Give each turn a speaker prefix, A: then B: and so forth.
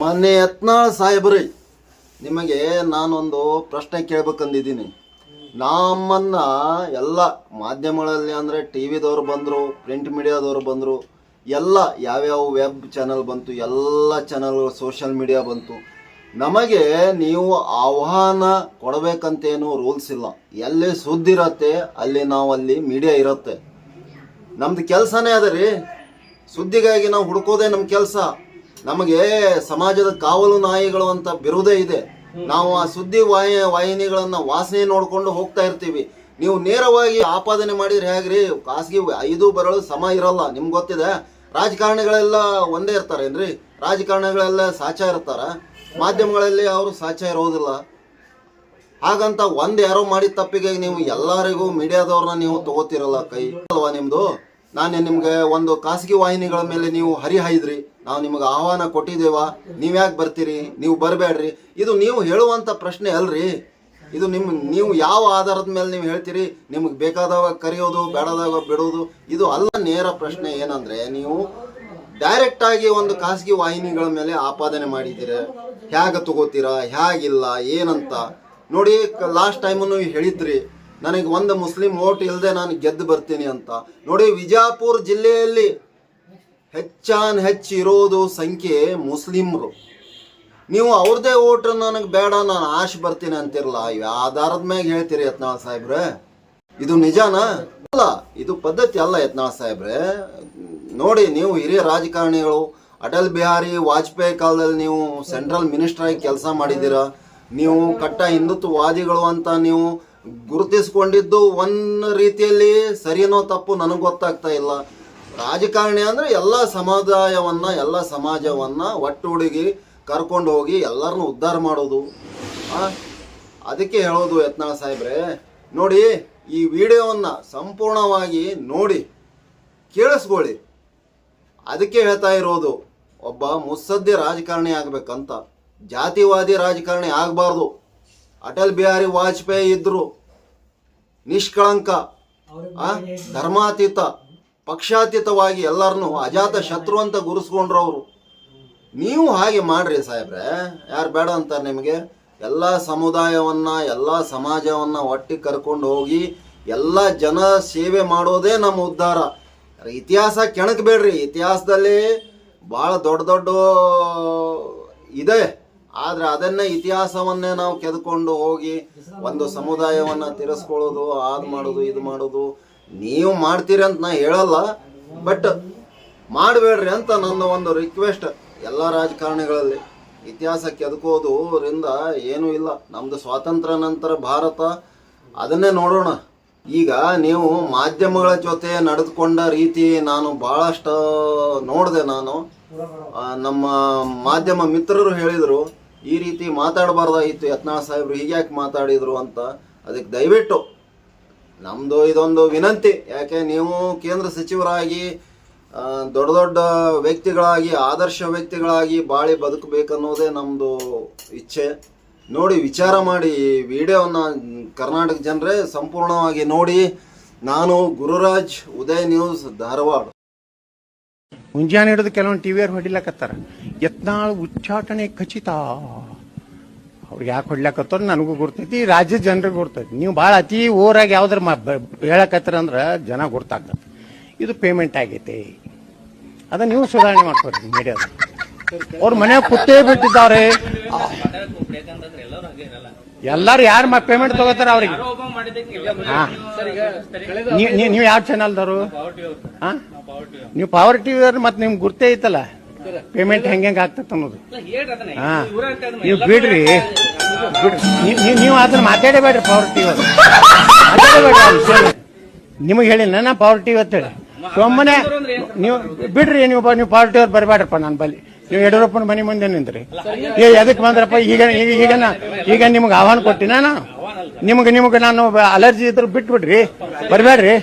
A: ಮೊನ್ನೆ ಯತ್ನಾಳ್ ಸಾಹೇಬ್ರಿ, ನಿಮಗೆ ನಾನೊಂದು ಪ್ರಶ್ನೆ ಕೇಳ್ಬೇಕಂದಿದ್ದೀನಿ. ನಮ್ಮನ್ನ ಎಲ್ಲ ಮಾಧ್ಯಮಗಳಲ್ಲಿ ಅಂದರೆ ಟಿ ವಿದವ್ರು ಬಂದರು, ಪ್ರಿಂಟ್ ಮೀಡಿಯಾದವ್ರು ಬಂದರು, ಎಲ್ಲ ಯಾವ್ಯಾವ ವೆಬ್ ಚಾನಲ್ ಬಂತು, ಎಲ್ಲ ಚಾನಲ್ ಸೋಷಿಯಲ್ ಮೀಡಿಯಾ ಬಂತು. ನಮಗೆ ನೀವು ಆಹ್ವಾನ ಕೊಡಬೇಕಂತೇನು ರೂಲ್ಸ್ ಇಲ್ಲ. ಎಲ್ಲಿ ಸುದ್ದಿ ಇರತ್ತೆ, ಅಲ್ಲಿ ನಾವು ಅಲ್ಲಿ ಮೀಡಿಯಾ ಇರುತ್ತೆ. ನಮ್ದು ಕೆಲಸನೇ ಅದ ಸುದ್ದಿಗಾಗಿ ನಾವು ಹುಡುಕೋದೇ ನಮ್ಮ ಕೆಲಸ. ನಮಗೆ ಸಮಾಜದ ಕಾವಲು ನಾಯಿಗಳು ಅಂತ ಬಿರುದೇ ಇದೆ. ನಾವು ಆ ಸುದ್ದಿ ವಾಹಿ ವಾಹಿನಿಗಳನ್ನ ವಾಸನೆ ನೋಡ್ಕೊಂಡು ಹೋಗ್ತಾ ಇರ್ತೀವಿ. ನೀವು ನೇರವಾಗಿ ಆಪಾದನೆ ಮಾಡಿದ್ರೆ ಹೇಗ್ರಿ? ಖಾಸಗಿ ಐದು ಬರಲು ಸಮ ಇರಲ್ಲ ನಿಮ್ಗೆ ಗೊತ್ತಿದೆ? ರಾಜಕಾರಣಿಗಳೆಲ್ಲ ಒಂದೇ ಇರ್ತಾರೇನ್ರಿ? ರಾಜಕಾರಣಿಗಳೆಲ್ಲ ಸಾಚ ಇರ್ತಾರ? ಮಾಧ್ಯಮಗಳಲ್ಲಿ ಅವರು ಸಾಚ ಇರೋದಿಲ್ಲ. ಹಾಗಂತ ಒಂದ್ ಯಾರೋ ಮಾಡಿದ ತಪ್ಪಿಗೆ ನೀವು ಎಲ್ಲರಿಗೂ ಮೀಡಿಯಾದವ್ರನ್ನ ನೀವು ತಗೋತಿರಲ್ಲ ಕೈ. ಅಲ್ವಾ ನಿಮ್ದು? ನಾನೇ ನಿಮ್ಗೆ ಒಂದು ಖಾಸಗಿ ವಾಹಿನಿಗಳ ಮೇಲೆ ನೀವು ಹರಿಹಾಯ್ದ್ರಿ. ನಾವು ನಿಮಗೆ ಆಹ್ವಾನ ಕೊಟ್ಟಿದ್ದೇವ? ನೀವ್ ಯಾಕೆ ಬರ್ತೀರಿ? ನೀವು ಬರಬೇಡ್ರಿ. ಇದು ನೀವು ಹೇಳುವಂತ ಪ್ರಶ್ನೆ ಅಲ್ರಿ. ಇದು ನಿಮ್, ನೀವು ಯಾವ ಆಧಾರದ ಮೇಲೆ ನೀವು ಹೇಳ್ತೀರಿ? ನಿಮ್ಗೆ ಬೇಕಾದಾಗ ಕರೆಯೋದು ಬೇಡದಾಗ ಬಿಡೋದು, ಇದು ಅಲ್ಲ ನೇರ ಪ್ರಶ್ನೆ ಏನಂದ್ರೆ ನೀವು ಡೈರೆಕ್ಟ್ ಆಗಿ ಒಂದು ಖಾಸಗಿ ವಾಹಿನಿಗಳ ಮೇಲೆ ಆಪಾದನೆ ಮಾಡಿದ್ದೀರ. ಹೇಗೆ ತಗೋತೀರಾ? ಹೇಗಿಲ್ಲ ಏನಂತ. ನೋಡಿ ಲಾಸ್ಟ್ ಟೈಮ್ ನೀವು ಹೇಳಿದ್ರಿ, ನನಗೆ ಒಂದು ಮುಸ್ಲಿಂ ಓಟ್ ಇಲ್ಲದೆ ನಾನು ಗೆದ್ದು ಬರ್ತೀನಿ ಅಂತ. ನೋಡಿ ವಿಜಯಪುರ ಜಿಲ್ಲೆಯಲ್ಲಿ ಹೆಚ್ಚಾನ್ ಹೆಚ್ಚು ಇರೋದು ಸಂಖ್ಯೆ ಮುಸ್ಲಿಮ್ರು. ನೀವು ಅವ್ರದೇ ಓಟ್ ನನಗೆ ಬೇಡ, ನಾನು ಆಶ್ ಬರ್ತೀನಿ ಅಂತಿರಲ್ಲ ಯಾವ ಆಧಾರದ ಮ್ಯಾಗ ಹೇಳ್ತೀರಿ ಯತ್ನಾಳ್ ಸಾಹೇಬ್ರೆ. ಇದು ನಿಜಾನಾ? ಅಲ್ಲ, ಇದು ಪದ್ಧತಿ ಅಲ್ಲ ಯತ್ನಾಳ್ ಸಾಹೇಬ್ರೆ. ನೋಡಿ, ನೀವು ಹಿರಿಯ ರಾಜಕಾರಣಿಗಳು, ಅಟಲ್ ಬಿಹಾರಿ, ವಾಜಪೇಯಿ ಕಾಲದಲ್ಲಿ ನೀವು ಸೆಂಟ್ರಲ್ ಮಿನಿಸ್ಟರ್ ಆಗಿ ಕೆಲಸ ಮಾಡಿದೀರ ನೀವು ಕಟ್ಟ ಹಿಂದುತ್ವವಾದಿಗಳು ಅಂತ ನೀವು ಗುರುತಿಸ್ಕೊಂಡಿದ್ದು ಒಂದು ರೀತಿಯಲ್ಲಿ ಸರಿನೋ ತಪ್ಪು ನನಗೆ ಗೊತ್ತಾಗ್ತಾ ಇಲ್ಲ. ರಾಜಕಾರಣಿ ಅಂದ್ರೆ ಎಲ್ಲ ಸಮುದಾಯವನ್ನ, ಎಲ್ಲ ಸಮಾಜವನ್ನ ಒಟ್ಟುಡುಗಿ ಕರ್ಕೊಂಡು ಹೋಗಿ ಎಲ್ಲರನ್ನು ಉದ್ಧಾರ ಮಾಡೋದು. ಅದಕ್ಕೆ ಹೇಳೋದು ಯತ್ನಾಳ್ ಸಾಹೇಬ್ರೆ. ನೋಡಿ, ಈ ವಿಡಿಯೋವನ್ನ ಸಂಪೂರ್ಣವಾಗಿ ನೋಡಿ, ಕೇಳಿಸ್ಕೊಳ್ಳಿ. ಅದಕ್ಕೆ ಹೇಳ್ತಾ ಇರೋದು, ಒಬ್ಬ ಮುತ್ಸದ್ದಿ ರಾಜಕಾರಣಿ ಆಗ್ಬೇಕಂತ. ಜಾತಿವಾದಿ ರಾಜಕಾರಣಿ ಆಗಬಾರ್ದು. ಅಟಲ್ ಬಿಹಾರಿ ವಾಜಪೇಯಿ ಇದ್ರು. ನಿಷ್ಕಳಂಕ ಧರ್ಮಾತೀತ. ಪಕ್ಷಾತೀತವಾಗಿ ಎಲ್ಲರನ್ನು ಅಜಾತ ಶತ್ರು ಅಂತ ಗುರುಸ್ಕೊಂಡ್ರು ಅವರು ನೀವು ಹಾಗೆ ಮಾಡ್ರಿ ಸಾಹೇಬ್ರೆ. ಯಾರು ಬೇಡ ಅಂತಾರೆ ನಿಮಗೆ. ಎಲ್ಲ ಸಮುದಾಯವನ್ನ, ಎಲ್ಲ ಸಮಾಜವನ್ನ ಒಟ್ಟಿಗೆ ಕರ್ಕೊಂಡು ಹೋಗಿ ಎಲ್ಲ ಜನ ಸೇವೆ ಮಾಡೋದೇ ನಮ್ಮ ಉದ್ಧಾರ. ಇತಿಹಾಸ ಕೆಣಕಬೇಡ್ರಿ. ಇತಿಹಾಸದಲ್ಲಿ ಭಾಳ ದೊಡ್ಡ ದೊಡ್ಡ ಇದೆ. ಆದ್ರೆ ಅದನ್ನೇ ಇತಿಹಾಸವನ್ನೇ ನಾವು ಕೆದ್ಕೊಂಡು ಹೋಗಿ ಒಂದು ಸಮುದಾಯವನ್ನ ತಿರಸ್ಕೊಳ್ಳೋದು ಅದು ಮಾಡೋದು, ಇದು ಮಾಡೋದು ನೀವು ಮಾಡ್ತೀರಿ ಅಂತ ನಾ ಹೇಳಲ್ಲ ಬಟ್ ಮಾಡಬೇಡ್ರಿ ಅಂತ ನನ್ನ ಒಂದು ರಿಕ್ವೆಸ್ಟ್ ಎಲ್ಲ ರಾಜಕಾರಣಿಗಳಲ್ಲಿ. ಇತಿಹಾಸ ಕೆದಕೋದ್ರಿಂದ ಏನೂ ಇಲ್ಲ. ನಮ್ದು ಸ್ವಾತಂತ್ರ್ಯ ನಂತರ ಭಾರತ, ಅದನ್ನೇ ನೋಡೋಣ. ಈಗ ನೀವು ಮಾಧ್ಯಮಗಳ ಜೊತೆ ನಡೆದುಕೊಂಡ ರೀತಿ ನಾನು ಬಹಳಷ್ಟು ನೋಡಿದೆ ನಾನು. ನಮ್ಮ ಮಾಧ್ಯಮ ಮಿತ್ರರು ಹೇಳಿದರು, ಈ ರೀತಿ ಮಾತಾಡಬಾರ್ದಾಗಿತ್ತು, ಯತ್ನಾಳ್ ಸಾಹೇಬ್ರು ಹೀಗ್ಯಾಕೆ ಮಾತಾಡಿದರು ಅಂತ. ಅದಕ್ಕೆ ದಯವಿಟ್ಟು ನಮ್ಮದು ಇದೊಂದು ವಿನಂತಿ. ಯಾಕೆ ನೀವು ಕೇಂದ್ರ ಸಚಿವರಾಗಿ ದೊಡ್ಡ ದೊಡ್ಡ ವ್ಯಕ್ತಿಗಳಾಗಿ, ಆದರ್ಶ ವ್ಯಕ್ತಿಗಳಾಗಿ ಬಾಳಿ ಬದುಕಬೇಕನ್ನೋದೇ ನಮ್ಮದು ಇಚ್ಛೆ. ನೋಡಿ, ವಿಚಾರ ಮಾಡಿ ಈ ವಿಡಿಯೋನ ಕರ್ನಾಟಕ ಜನರೇ ಸಂಪೂರ್ಣವಾಗಿ ನೋಡಿ. ನಾನು ಗುರುರಾಜ್, ಉದಯ್ ನ್ಯೂಸ್, ಧಾರವಾಡ.
B: ಮುಂಜಾನೆ ಹಿಡಿದು ಕೆಲವೊಂದು ಟಿವಿಯವ್ರು ಹೊಡಿಲಕತ್ತಾರ. ಯತ್ನಾಳ್ ಉಚ್ಚಾಟನೆ ಖಚಿತ. ಅವ್ರಿಗೆ ಯಾಕೆ ಹೊಡ್ಲಕತ್ತಾರ ನನಗೂ ಗುರ್ತೈತಿ, ರಾಜ್ಯ ಜನರಿಗೆ ಗುರ್ತೈತಿ. ನೀವು ಭಾಳ ಅತಿ ಓರಾಗಿ ಯಾವ್ದಾರ ಹೇಳಕತ್ತಾರ ಅಂದ್ರೆ ಜನ ಗುರ್ತಾಗ್ತದೆ. ಇದು ಪೇಮೆಂಟ್ ಆಗೈತಿ. ಅದ ನೀವು ಸುಧಾರಣೆ ಮಾಡ್ಕೊಡ್ರಿ ಮೀಡಿಯಾದ ಅವ್ರ ಮನೆ ಕುತ್ತೇ ಬಿಟ್ಟಿದ್ದಾರೆ ಎಲ್ಲಾರು ಯಾರು ಪೇಮೆಂಟ್ ತಗೋತಾರ ಅವ್ರಿಗೆ? ನೀವು ಯಾವ ಚಾನಲ್ದವರು ನೀವು ಪವರ್ ಟಿವಿ ಮತ್ತೆ ನಿಮ್ಗೆ ಗುರ್ತೇ ಐತಲ್ಲ. ಪೇಮೆಂಟ್ ಹೆಂಗ್ ಹೆಂಗ್ ಆಗ್ತೈತೆ ಅನ್ನೋದು. ಹಾ. ನೀವು ಬಿಡ್ರಿ. ಬಿಡ್ರಿ. ನೀವ್- ಅದನ್ನ ಮಾತಾಡಬೇಡ್ರಿ ಪವರ್ ಟಿವಿ ನಿಮಗೆ ಹೇಳಿ ನಾ ಪವರ್ ಟಿವಿ ಅಂತ ಹೇಳಿ ಸುಮ್ಮನೆ ನೀವು ಬಿಡ್ರಿ ನೀವು ನೀವು ಪವರ್ ಟಿವಿ ಬರಬೇಡ್ರಪ್ಪ ನಾನು ಬಲ್ಲಿ. ನೀವು ಯಡಿಯೂರಪ್ಪನ ಮನೆ ಮುಂದೆ ನಿಂತ್ರಿ. ಏ ಎದಕ್ಕೆ ಬಂದ್ರಪ್ಪ? ಈಗ ಈಗ ಈಗ ನಾ- ಈಗ ನಿಮ್ಗೆ ಆಹ್ವಾನ ಕೊಟ್ಟಿನ ನಾನು? ನಿಮ್ಗೆ ನಿಮ್ಗೆ ನಾನು ಅಲರ್ಜಿ ಇದ್ರೆ ಬಿಟ್ಬಿಡ್ರಿ. ಬರಬೇಡ್ರಿ.